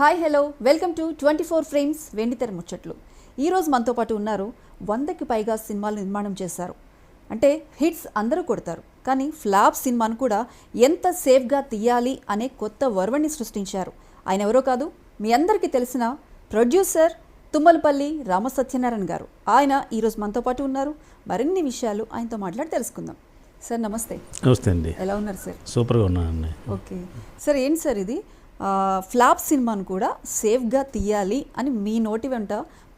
Hi hello. Welcome to twenty four frames వెండితెర ముచ్చట్లు. ఈరోజు మనతో పాటు ఉన్నారు వందకి పైగా సినిమాలు నిర్మాణం చేశారు. అంటే హిట్స్ అందరూ కొడతారు. కానీ ఫ్లాప్ సినిమాను కూడా ఎంత సేఫ్గా తీయాలి అనే కొత్త వర్వణ్ణి సృష్టించారు. ఆయన ఎవరో కాదు మీ అందరికీ తెలిసిన ప్రొడ్యూసర్ తుమ్మలపల్లి రామసత్యనారాయణ గారు. ఆయన ఈరోజు మనతో పాటు ఉన్నారు. మరిన్ని విషయాలు ఆయనతో మాట్లాడి తెలుసుకుందాం. సార్ నమస్తే. నమస్తే అండి. ఎలా ఉన్నారు సార్? సూపర్గా ఉన్నానండి. ఓకే. సార్ ఏంటి సార్ ఇది? ఫ్లాప్ సినిమాను కూడా సేఫ్గా తీయాలి అని మీ నోటి వెంట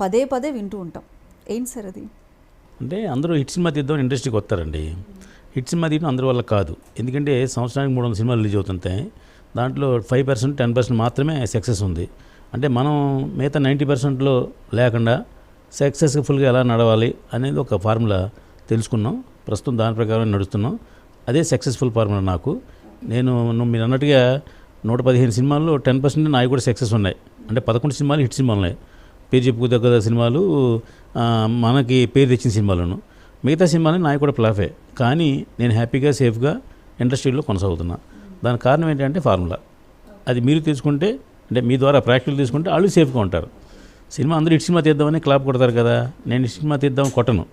పదే పదే వింటూ ఉంటాం. ఏంటి సార్ అది? అంటే అందరూ హిట్ సినిమా తీద్దాం ఇండస్ట్రీకి వస్తారండి. హిట్ సినిమా తీయడం అందరి వల్ల కాదు. ఎందుకంటే సంవత్సరానికి మూడు వందల సినిమాలు రిలీజ్ అవుతుంటాయి దాంట్లో ఫైవ్ పర్సెంట్ టెన్ పర్సెంట్ మాత్రమే సక్సెస్ ఉంది. అంటే మనం మిగతా నైంటీ పర్సెంట్లో లేకుండా సక్సెస్ఫుల్గా ఎలా నడవాలి అనేది ఒక ఫార్ములా తెలుసుకున్నాం. ప్రస్తుతం దాని ప్రకారం నడుస్తున్నాం. అదే సక్సెస్ఫుల్ ఫార్ములా నాకు. నేను నువ్వు మీరు అన్నట్టుగా నూట పదిహేను సినిమాల్లో టెన్ పర్సెంట్ నాయి కూడా సక్సెస్ ఉన్నాయి. అంటే పదకొండు సినిమాలు హిట్ సినిమాలు ఉన్నాయి. పేరు చెప్పుకోదగ్గ సినిమాలు మనకి పేరు తెచ్చిన సినిమాలను. మిగతా సినిమాలు నావి కూడా ప్లాఫే కానీ నేను హ్యాపీగా సేఫ్గా ఇండస్ట్రీలో కొనసాగుతున్నా. దాని కారణం ఏంటంటే ఫార్ములా. అది మీరు తీసుకుంటే అంటే మీ ద్వారా ప్రాక్టికల్ తీసుకుంటే వాళ్ళు సేఫ్గా ఉంటారు. సినిమా అందరూ ఇటు సినిమా తీద్దామని క్లాప్ కొడతారు కదా. నేను సినిమా తీద్దాం కొట్టను.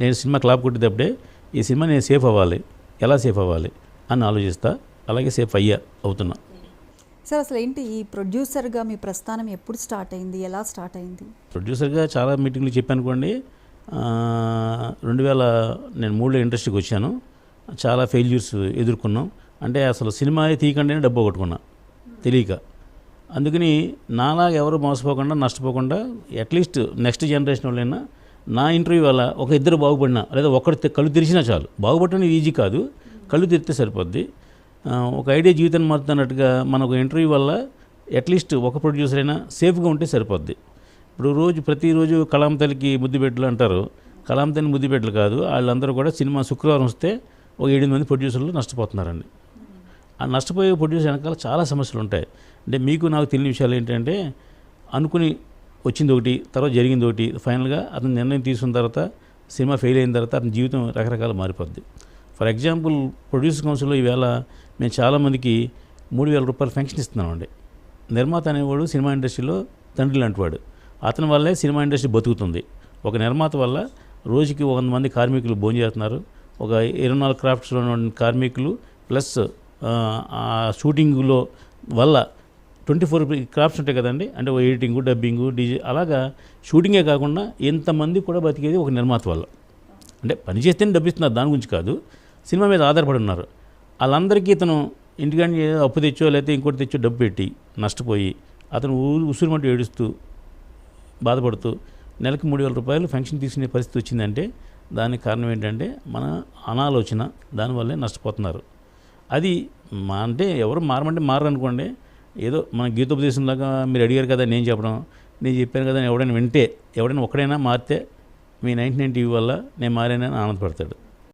నేను సినిమా క్లాప్ కొట్టేటప్పుడే ఈ సినిమా నేను సేఫ్ అవ్వాలి. ఎలా సేఫ్ అవ్వాలి? అని ఆలోచిస్తా. అలాగే సేఫ్ అయ్యా అవుతున్నా. సార్ అసలు ఏంటి ఈ ప్రొడ్యూసర్గా మీ ప్రస్థానం ఎప్పుడు స్టార్ట్ అయింది? ఎలా స్టార్ట్ అయింది? ప్రొడ్యూసర్గా చాలా మీటింగ్లు చెప్పాను అనుకోండి. రెండు వేల నేను మూడులో ఇండస్ట్రీకి వచ్చాను. చాలా ఫెయిల్యూర్స్ ఎదుర్కొన్నాం. అంటే అసలు సినిమా తీయకుండానే డబ్బు కొట్టుకున్నా తెలియక. అందుకని నాలా ఎవరు మోసపోకుండా నష్టపోకుండా అట్లీస్ట్ నెక్స్ట్ జనరేషన్ వాళ్ళైనా నా ఇంటర్వ్యూ వల్ల ఒక ఇద్దరు బాగుపడినా లేదా ఒకరి కళ్ళు తెరిచినా చాలు. బాగుపడటం ఈజీ కాదు. కళ్ళు తెరిస్తే సరిపోద్ది. ఒక ఐడియా జీవితాన్ని మారుతున్నట్టుగా మన ఒక ఇంటర్వ్యూ వల్ల అట్లీస్ట్ ఒక ప్రొడ్యూసర్ అయినా సేఫ్గా ఉంటే సరిపోద్ది. ఇప్పుడు రోజు ప్రతిరోజు కలాం తల్లికి ముద్దుబెట్లు అంటారు. కలాం తల్లి ముద్దుబెట్లు కాదు. వాళ్ళందరూ కూడా సినిమా శుక్రవారం వస్తే ఒక ఏడు మంది ప్రొడ్యూసర్లు నష్టపోతున్నారండి. ఆ నష్టపోయే ప్రొడ్యూసర్ వెనకాల చాలా సమస్యలు ఉంటాయి. అంటే మీకు నాకు తెలియని విషయాలు ఏంటంటే అనుకుని వచ్చింది ఒకటి తర్వాత జరిగింది ఒకటి ఫైనల్గా అతను నిర్ణయం తీసుకున్న తర్వాత సినిమా ఫెయిల్ అయిన తర్వాత అతని జీవితం రకరకాల మారిపోద్ది. ఫర్ ఎగ్జాంపుల్ ప్రొడ్యూసర్ కౌన్సిల్లో ఈవేళ మేము చాలామందికి మూడు వేల రూపాయలు పెన్షన్ ఇస్తున్నామండి. నిర్మాత అనేవాడు సినిమా ఇండస్ట్రీలో తండ్రి లాంటివాడు అతని వల్లే సినిమా ఇండస్ట్రీ బతుకుతుంది. ఒక నిర్మాత వల్ల రోజుకి వంద మంది కార్మికులు భోజనం చేస్తున్నారు. ఒక ఇరవై నాలుగు క్రాఫ్ట్స్లో కార్మికులు ప్లస్ ఆ, షూటింగ్లో వల్ల ట్వంటీ ఫోర్ క్రాఫ్ట్స్ ఉంటాయి కదండి. అంటే ఎడిటింగు డబ్బింగు డీజే అలాగా షూటింగే కాకుండా ఎంతమంది కూడా బతికేది ఒక నిర్మాత వల్ల. అంటే పని చేస్తేనే డబ్బు ఇస్తున్నారు దాని గురించి కాదు. సినిమా మీద ఆధారపడి ఉన్నారు. వాళ్ళందరికీ ఇతను ఇంటికంటే అప్పు తెచ్చో లేకపోతే ఇంకోటి తెచ్చో డబ్బు పెట్టి నష్టపోయి అతను ఊరు ఉసురుమంటూ ఏడుస్తూ బాధపడుతూ నెలకు మూడు వేల రూపాయలు ఫంక్షన్ తీసుకునే పరిస్థితి వచ్చిందంటే దానికి కారణం ఏంటంటే మన అనాలోచన దానివల్లే నష్టపోతున్నారు. అది మా అంటే ఎవరు మారమంటే మారరు అనుకోండి ఏదో మన గీతోపదేశంలాగా మీరు అడిగారు కదా నేను చెప్పడం నేను చెప్పాను కదా ఎవడైనా వింటే ఎవడైనా ఒక్కడైనా మారితే మీ నైన్టీ నైన్ టీవీ వల్ల నేను మారానని ఆనందపడతాడు.